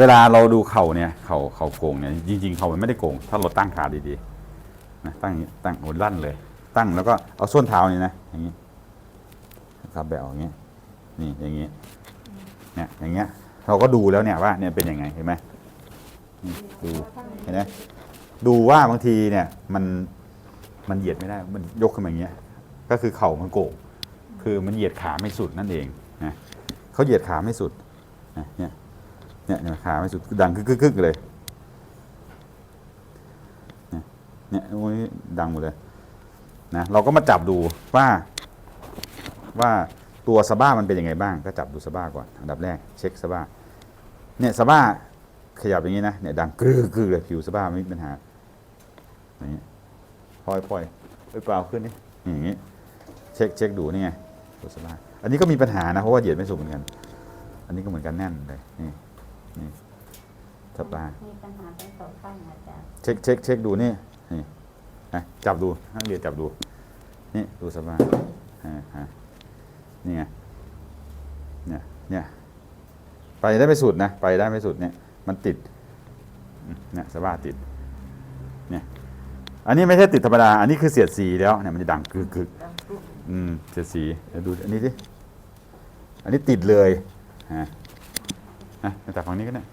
เวลาเราดูเข่าเนี่ยเข่าเข่าโกงเนี่ยจริงๆเข่ามันไม่ได้โกง ถ้าเราตั้งขาดีๆนะตั้งอย่างนี้ตั้งโหนลั่นเลย ตั้งแล้วก็เอาส้นเท้านี่นะอย่างนี้ครับแบบอย่างนี้นี่อย่างนี้เนี่ยอย่างเงี้ยเราก็ดูแล้วเนี่ยว่าเนี่ยเป็นยังไงเห็นไหมดูเห็นไหมดูว่าบางทีเนี่ยมันมันเหยียดไม่ได้มันยกขึ้นมาอย่างเงี้ยก็คือเข่ามันโก่งคือมันเหยียดขาไม่สุดนั่นเองนะเขาเหยียดขาไม่สุดนะเนี่ย เนี่ยเนี่ยขาไม่สุดดังกึกกึกเลยเนี่ยโอ้ยดังหมดเลยนะเราก็มาจับดูว่าว่าตัวสบ้ามันเป็นยังไงบ้าง ก็จับดูสบ้าก่อนอันดับแรกเช็คสบ้าเนี่ยสบ้าขยับอย่างนี้นะเนี่ยดังกึกกึกเลยผิวสบ้าไม่มีปัญหาอย่างนี้พลอยพลอยไปเปล่าขึ้นนี่อย่างนี้เช็คเช็คดูนี่ไงดูสบ้าอันนี้ก็มีปัญหานะเพราะว่าเหยียดไม่สุดเหมือนกัน อันนี้ก็เหมือนกันแน่นเลยนี่ นี่สบายมีปัญหาเป็นสองข้างอาจารย์เช็คเช็คเช็คดูนี่นี่นะจับดูนักเรียนจับดู นี่ดูสบายอ่าฮะนี่ไงเนี่ยเนี่ยไปได้ไม่สุดนะ ไปได้ไม่สุดเนี่ยมันติดอืมเนี่ยสบายติดเนี่ยอันนี้ไม่ใช่ติดธรรมดา อันนี้คือเสียดสีแล้วเนี่ยมันจะดังกึกกึกอืมเจ็ดสีเดี๋ยวดูอันนี้ดิอันนี้ติดเลยฮะ นะแต่ฝั่งนี้กันน่ะ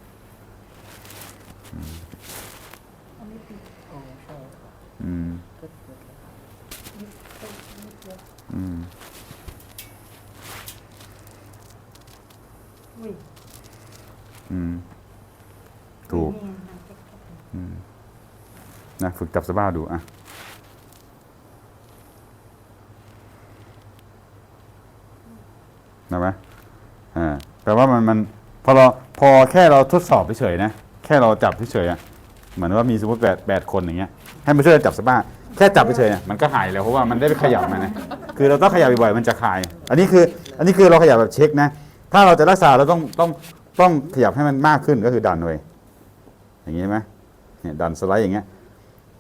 อืมอืมอืมถูกนะอืมนะฝึกจับสบ้าดูอะนะไหมอ่าแปลว่ามันมันพอเรา ค่เราทดสอบเฉยๆนะ แค่เราจับเฉยๆอะเหมือนว่ามีสมมติแปดแปดคนอย่างเงี้ยให้มาช่วยกันจับสบ้าแค่จับเฉยๆเนี่ยมันก็หายแล้วเพราะว่ามันได้ไปขยับมานะคือเราต้องขยับบ่อยๆมันจะคลาย อันนี้คืออันนี้คือเราขยับแบบเช็คนะ ถ้าเราจะรักษาเราต้องต้องต้องขยับให้มันมากขึ้นก็คือดันเลยอย่างนี้ไหมเนี่ยดันสไลด์อย่างเงี้ย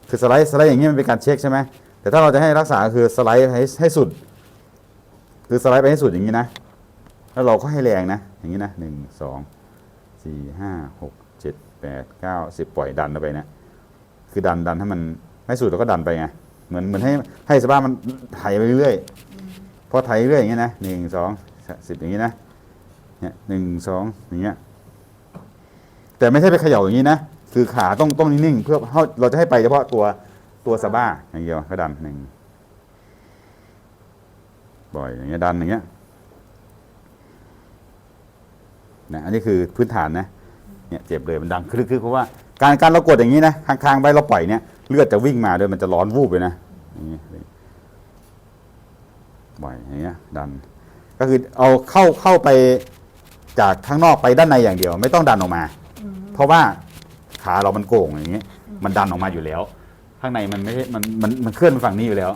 คือสไลด์สไลด์อย่างนี้ยมันเป็นการเช็คใช่ไหมแต่ถ้าเราจะให้รักษาคือสไลด์ให้ให้สุด คือสไลด์ไปให้สุดอย่างนี้นะ แล้วเราก็ให้แรงนะ อย่างนี้นะหนึ่งสอง สี่ห้าหกเจ็ดแปดเก้าสิบปล่อยดันไปนะคือดันดันให้มันให้สุดแล้วก็ดันไปไงเหมือนเหมือนให้ให้สภาพมันไถไปเรื่อยๆพอไถเรื่อยอย่างนี้ยนะหนึ่งสองสิบอย่างนี้นะเนี่ยหนึ่งสองอย่างเงี้ยแต่ไม่ใช่ไปเขย่าอย่างนี้นะคือขาต้องต้องนิ่งๆเพื่อเราจะให้ไปเฉพาะตัวตัวสบ้าอย่างเดียวก็ดันหนึ่งบ่อยอย่างเงี้ยดันอย่างเงี้ย นะอันนี้คือพื้นฐานนะเนี่ยเจ็บเลยมันดังคลึกๆเพราะว่าการการเรากดอย่างนี้นะค้างๆไปเราปล่อยเนี่ยเลือดจะวิ่งมาด้วยมันจะร้อนวูบเลยนะอย่างนี้บ่อยอย่างเงี้ยดัน ก็คือเอาเข้าเข้าไปจากข้างนอกไปด้านในอย่างเดียว ไม่ต้องดันออกมาอืมเพราะว่าขาเรามันโก่งอย่างนี้มันดันออกมาอยู่แล้ว ข้างในมันไม่ใช่มันมันมันเคลื่อนฝั่งนี้อยู่แล้ว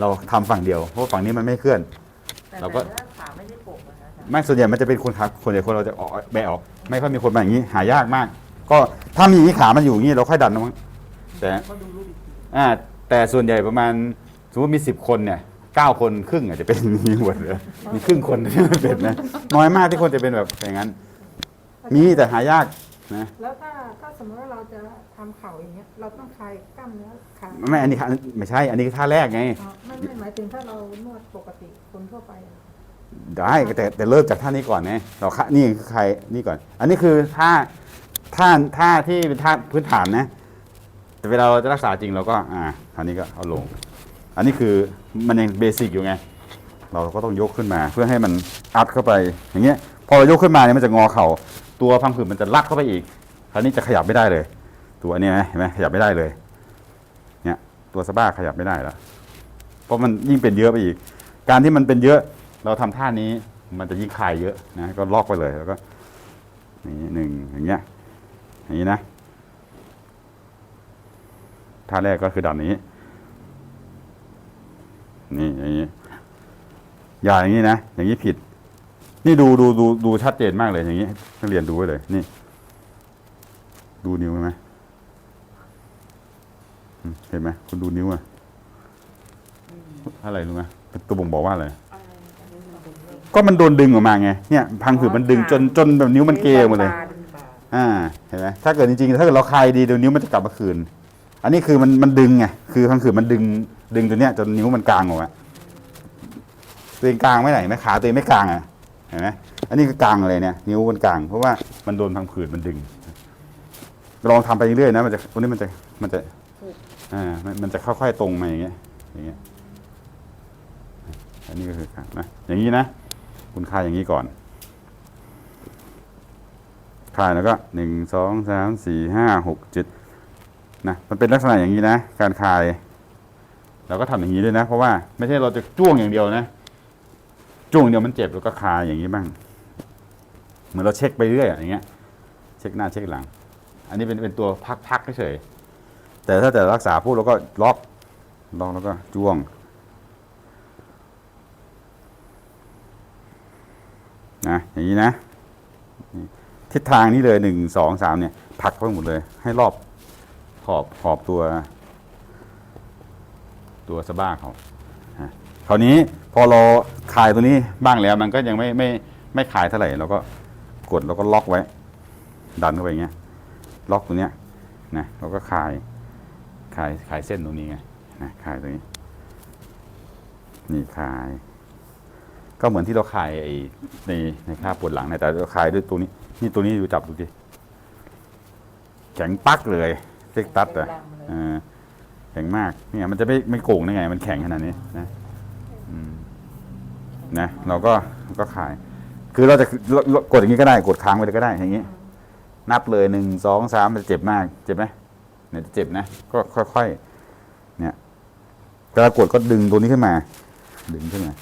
เราทำฝั่งเดียวเพราะฝั่งนี้มันไม่เคลื่อนแต่เราก็แต่ว่าขาไม่ ได้โป่งนะคะอาจารย์ไม่ส่วนใหญ่มันจะเป็นคนขาคนใหญ่คนเราจะออกแบะออก ไม่ค่อยมีคนมาอย่างนี้ หายากมาก ก็ถ้ามีอย่างนี้ขามันอยู่อย่างนี้เราค่อยดันนะมั้งแต่ก็ดูรูปอีกทีอ่าแต่ส่วนใหญ่ประมาณสมมติมีสิบคนเนี่ยเก้าคนครึ่งอาจจะเป็นอย่างนี้หมดเลยมีครึ่งคนที่มันเป็นนะน้อยมากที่คนจะเป็นแบบอย่างนั้น มีแต่หายากนะแล้วถ้าถ้าสมมติว่าเราจะทำเข่าอย่างเงี้ยเราต้องคลายกล้ามเนื้อขาไม่อันนี้ท่าไม่ใช่ อันนี้ท่าแรกไงอ๋อไม่ไม่หมายถึงถ้าเรานวดปกติคนทั่วไปอะ ได้แต่แต่เริ่มจากท่านี้ก่อนไงเราค่ะนี่คือใครนี่ก่อน อันนี้คือท่าท่าท่าที่เป็นท่าพื้นฐานนะ แต่เวลาเราจะรักษาจริงเราก็อ่าท่านี้ก็เอาลง อันนี้คือมันยังเบสิกอยู่ไง เราก็ต้องยกขึ้นมา เพื่อให้มันอัดเข้าไปอย่างเงี้ย พอเรายกขึ้นมาเนี่ยมันจะงอเข่าตัวพังผืดมันจะลัดเข้าไปอีกคราวนี้จะขยับไม่ได้เลย ตัวเนี้ยนะเห็นไหมขยับไม่ได้เลย เนี่ย ตัวสะบ้าขยับไม่ได้แล้วเพราะมันยิ่งเป็นเยอะไปอีก การที่มันเป็นเยอะ เราทำท่านี้มันจะยิ่งคลายเยอะนะก็ลอกไปเลยแล้วก็นี่หนึ่งอย่างเงี้ยอย่างนี้นะท่าแรกก็คือดันนี้ นี่อย่างนี้อย่าอย่างนี้นะอย่างนี้ผิด นี่ดูดูดูดูชัดเจนมากเลยอย่างนี้นักเรียนดูไว้เลย นี่ ดูนิ้วไหมเห็นไหมคุณดูนิ้วอะอะไรรู้ไหมเป็นตัวบ่งบอกว่าอะไร ก็มันโดนดึงออกมาไงเนี่ยพังผืดมันดึงจนจนแบบนิ้วมันเกยออกมาเลยดึงบ่าอ่าเห็นไหมถ้าเกิดจริงๆถ้าเกิดเราคลายดีเดี๋ยวนิ้วมันจะกลับมาคืน อันนี้คือมันมันดึงไงคือทั้งคือมันดึงดึงตัวเนี้ยจนนิ้วมันกลางออกมาตัวเองกลางไม่ไหนไหมขาตัวเองไม่กลางอะเห็นไหมอันนี้ก็กลางเลยเนี่ยนิ้วมันกลาง เพราะว่ามันโดนพังผืดมันดึงลองทำไปเรื่อยๆนะมันจะตรงนี้มันจะมันจะอ่ามันมันจะค่อยๆตรงมาอย่างเงี้ยอย่างเงี้ยอันนี้ก็คือขานะอย่างนี้นะ คุณคลายอย่างนี้ก่อนคลายแล้วก็หนึ่งสองสามสี่ห้าหกเจ็ดนะมันเป็นลักษณะอย่างนี้นะ การคาย เราก็ทำอย่างนี้ด้วยนะ เพราะว่าไม่ใช่เราจะจ้วงอย่างเดียวนะ จ้วงเดียวมันเจ็บแล้วก็คายอย่างนี้บ้าง เหมือนเราเช็คไปเรื่อยอย่างเงี้ย เช็คหน้าเช็คหลัง อันนี้เป็นเป็นตัวพักๆเฉยแต่ถ้าแต่รักษาพวกเราก็ล็อกล็อกแล้วก็จ้วง นะอย่างนี้นะ ทิศทางนี้เลยหนึ่งสองสามเนี่ยผักไปหมดเลย ให้รอบขอบขอบตัว ตัวสะบ้าเขาคราวนี้พอเราคลายตัวนี้บ้างแล้วมันก็ยังไม่ไม่ไม่คลายเท่าไหร่เราก็กดแล้วก็ล็อกไว้ ดันเข้าไปอย่างเงี้ย ล็อกตัวเนี้ยนะเราก็คลายคลายคลายเส้นตรงนี้ไงนะคลายตรงนี้ นี่คลาย ก็เหมือนที่เราคลายไอ้ในในค่าปวดหลังนะแต่เราคลายด้วยตัวนี้ นี่ตัวนี้ดูจับดูดิแข็งปักเลยเซ็กตัดอะเออแข็งมากเนี่ยมันจะไม่ไม่โก่งได้ไง มันแข็งขนาดนี้นะอืมนะเราก็เราก็คลาย คือเราจะกดอย่างนี้ก็ได้ กดค้างไปเลยก็ได้อย่างนี้ นับเลยหนึ่งสองสามมันจะเจ็บมาก เจ็บไหมเนี่ยจะเจ็บนะ ก็ค่อยๆเนี่ยเวลากดก็ดึงตัวนี้ขึ้นมา ดึงขึ้นมา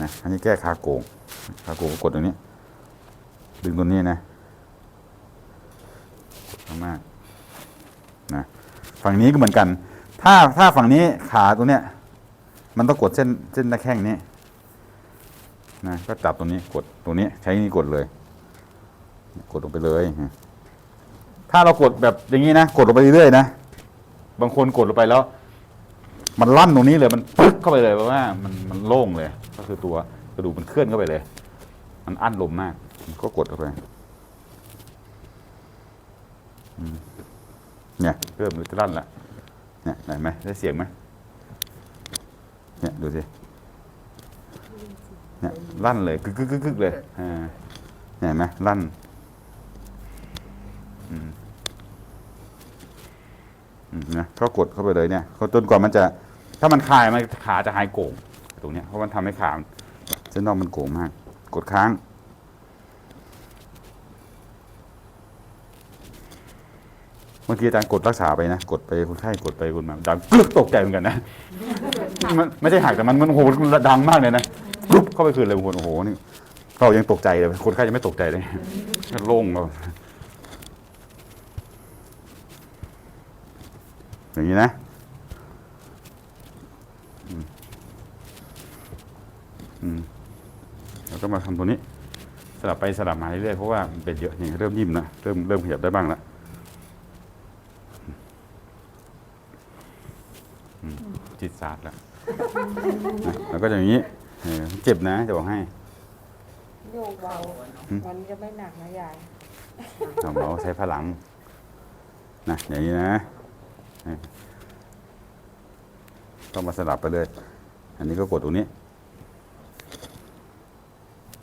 นะอันนี้แก้คาโกงคาโกงกดตรงนี้ ดึงตัวนี้นะมากนะฝั่งนี้ก็เหมือนกัน ถ้าถ้าฝั่งนี้ขาตัวเนี้ย มันต้องกดเส้นเส้นหน้าแข้งนี้นะก็จับตรงนี้กดตรงนี้ใช้นี่กดเลย กดลงไปเลย ถ้าเรากดแบบอย่างนี้นะ กดลงไปเรื่อยๆนะ บางคนกดลงไปแล้ว มันลั่นตรงนี้เลยมันปึ๊กเข้าไปเลยเพราะว่ามันมันโล่งเลย ก็คือตัวกระดูกมันเคลื่อนเข้าไปเลย มันอั้นลมมากมก็กดเข้าไปเนี่ยเริ่มจะลั่นละเนี่ยเห็นไหมได้เสียงไหมเนี่ยดูสิเนี่ยลั่นเลยกึกกึกกึกเลยอ่าเนี่ยเห็นไหมลั่นอืมอืม นะก็กดเข้าไปเลยเนี่ยจนกว่ามันจะถ้ามันคลายมันขาจะหายโก่งตรงเนี้ยเพราะมันทำให้ขาเส้นนอกมันโก่งมาก กดค้าง เมื่อกี้อาจารย์กดรักษาไปนะ กดไปคนไข้กดไปคนมาดังกรึกตกใจเหมือนกันนะมันไม่ใช่หักแต่มันมันโอ้โหดังมากเลยนะกรึบเข้าไปคืนเลยโอ้โหนี่เรายังตกใจเลยคนไข้ยังไม่ตกใจเลยโล่งเรา อย่างนี้นะอืมแล้วก็มาทำตัวนี้ สลับไปสลับมาเรื่อยๆเพราะว่ามันเป็นเยอะนี่เริ่มยิ้มนะเริ่มเริ่มขยับได้บ้างแล้วอืมจิตศาสตร์แล้วนะแล้วก็อย่างนี้เออเจ็บนะจะบอกให้โยกเบาวันนี้จะไม่หนักนะยายทำเราใช้พลังนะอย่างนี้นะนี่ ต้องมาสลับไปเลย อันนี้ก็กดตรงนี้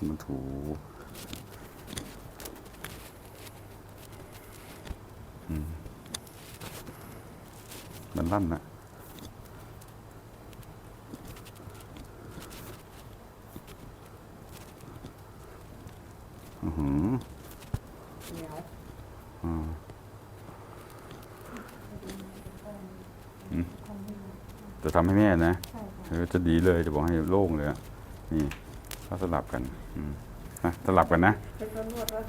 มันถูอืมมันลั่นนะอือหือเหนียวอ่า จะทำให้แม่นะใช่ค่ะเออจะดีเลยจะบอกให้โล่งเลยอะนี่ก็สลับกันอืมนะสลับกันนะ เป็นคนนวดแล้ว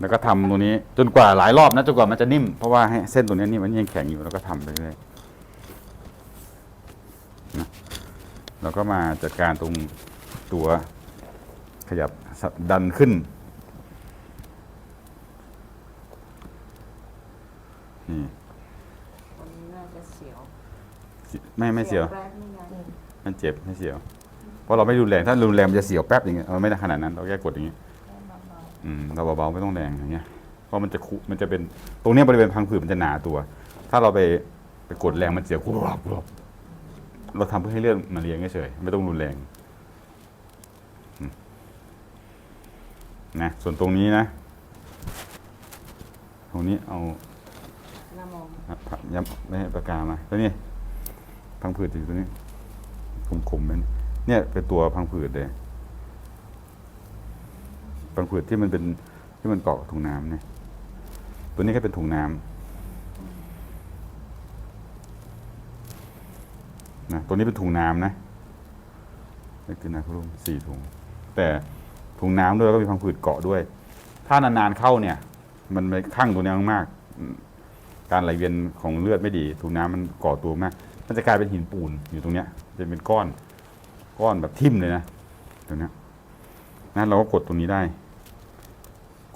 แล้วก็ทำตรงนี้จนกว่าหลายรอบนะจนกว่ามันจะนิ่ม เพราะว่าให้เส้นตรงนี้นี่มันยังแข็งอยู่แล้วก็ทำไปเรื่อยนะแล้วก็มาจัดการตรงตัวขยับดันขึ้นนี่ วันนี้น่าจะเสียว ไม่ไม่เสียวแป๊บนึงนะมันเจ็บไม่เสียว เพราะเราไม่รุนแรงถ้ารุนแรงมันจะเสียวแป๊บอย่างเงี้ยเราไม่ได้ขนาดนั้น เราแค่กดอย่างเงี้ยเบาอืมเราเบาๆไม่ต้องแรงอย่างเงี้ยเพราะมันจะคุมันจะเป็นตรงเนี้ยบริเวณพังผืดมันจะหนาตัว ถ้าเราไปไปกดแรงมันเสียคุบรับเราทำเพื่อให้เลือดมาเลี้ยงเฉยๆไม่ต้องรุนแรงอืมนะส่วนตรงนี้นะ ตรงนี้เอาน้ำมองพับย้ำไม่ให้ปากกามาแล้วนี่ พังผืดอยู่ตรงนี้ขมๆนั่นเนี่ยเป็นตัวพังผืดเลยพังผืดที่มันเป็นที่มันเกาะถุงน้ำเนี่ย ตัวนี้ก็เป็นถุงน้ำนะตัวนี้เป็นถุงน้ำนะนี่คือนาครุมสี่ถุง แต่ถุงน้ำด้วยแล้วก็มีพังผืดเกาะด้วย ถ้านานๆเข้าเนี่ย มันไปข้างตัวนี้มากการไหลเวียนของเลือดไม่ดีถุงน้ำมันเกาะตัวมาก มันจะกลายเป็นหินปูนอยู่ตรงเนี้ยจะเป็นก้อนก้อนแบบทิ่มเลยนะตรงเนี้ยนะเราก็กดตรงนี้ได้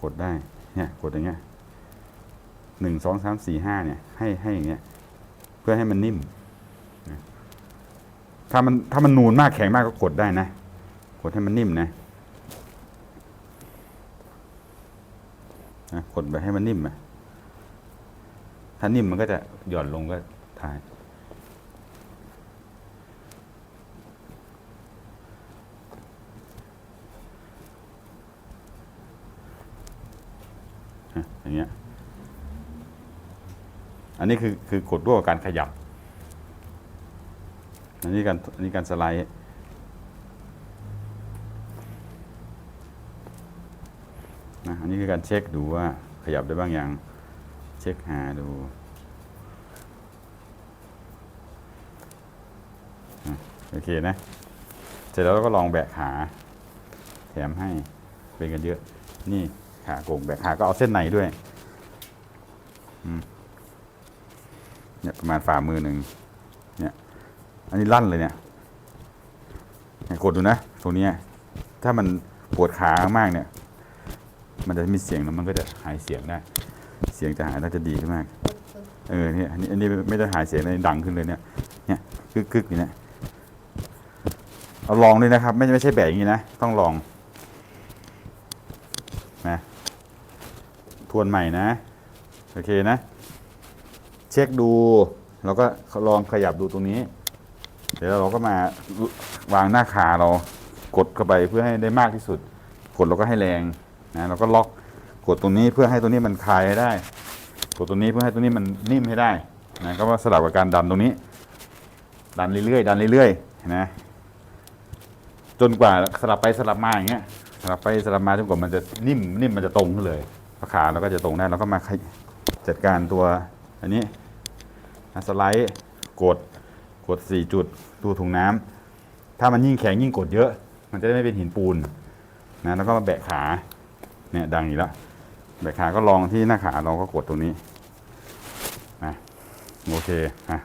กดได้เนี่ยกดอย่างเงี้ยหนึ่งสองสามสี่ห้าเนี่ยให้ให้อย่างเงี้ยเพื่อให้มันนิ่มถ้ามันถ้ามันนูนมากแข็งมากก็กดได้นะ กดให้มันนิ่มนะนะกดไปให้มันนิ่มอะถ้านิ่มมันก็จะหย่อนลงก็ถ่าย นะ อย่างเงี้ย อันนี้คือคือกดร่วมกับการขยับ อันนี้การอันนี้การสไลด์ นะ อันนี้คือการเช็คดูว่าขยับได้บ้างอย่าง เช็คหาดูโอเคนะ เสร็จแล้วเราก็ลองแบกขาแถมให้เป็นกันเยอะ นี่ ขาโกงแบกขาก็เอาเส้นในด้วยเนี่ยประมาณฝ่ามือหนึ่งเนี่ย อันนี้ลั่นเลยเนี่ยกดดูนะตรงนี้ถ้ามันปวดขามากเนี่ย มันจะมีเสียงแล้วมันก็จะหายเสียงได้ เสียงจะหายแล้วจะดีขึ้นมาก เออเนี่ยอันนี้อันนี้ไม่ได้หายเสียงเลยดังขึ้นเลยเนี่ย เนี่ยกึกกึกๆอยู่เนี่ยเอาลองด้วยนะครับ ไม่ไม่ใช่แบกอย่างนี้นะ ต้องลอง นะ ทวนใหม่นะ โอเคนะ เช็คดูเราก็ลองขยับดูตรงนี้ เดี๋ยวเราก็มาวางหน้าขาเรา กดเข้าไปเพื่อให้ได้มากที่สุด กดเราก็ให้แรงนะเราก็ล็อกกดตรงนี้เพื่อให้ตัวนี้มันคลายให้ได้ กดตรงนี้เพื่อให้ตัวนี้มันนิ่มให้ได้นะก็ว่าสลับกับการดันตรงนี้ ดันเรื่อยๆดันเรื่อยๆนะจนกว่าสลับไปสลับมาอย่างเงี้ยสลับไปสลับมาจนกว่ามันจะนิ่มนิ่มมันจะตรงขึ้นเลย ขาเราก็จะตรงได้เราก็มาจัดการตัวอันนี้สไลด์กดกดสี่จุดตัวถุงน้ำถ้ามันยิ่งแข็งยิ่งกดเยอะ มันจะได้ไม่เป็นหินปูนนะแล้วก็มาแบะขาเนี่ยดังอีกแล้วแบะขาก็ลองที่หน้าขาเราก็กดตรงนี้นะโอเคอะ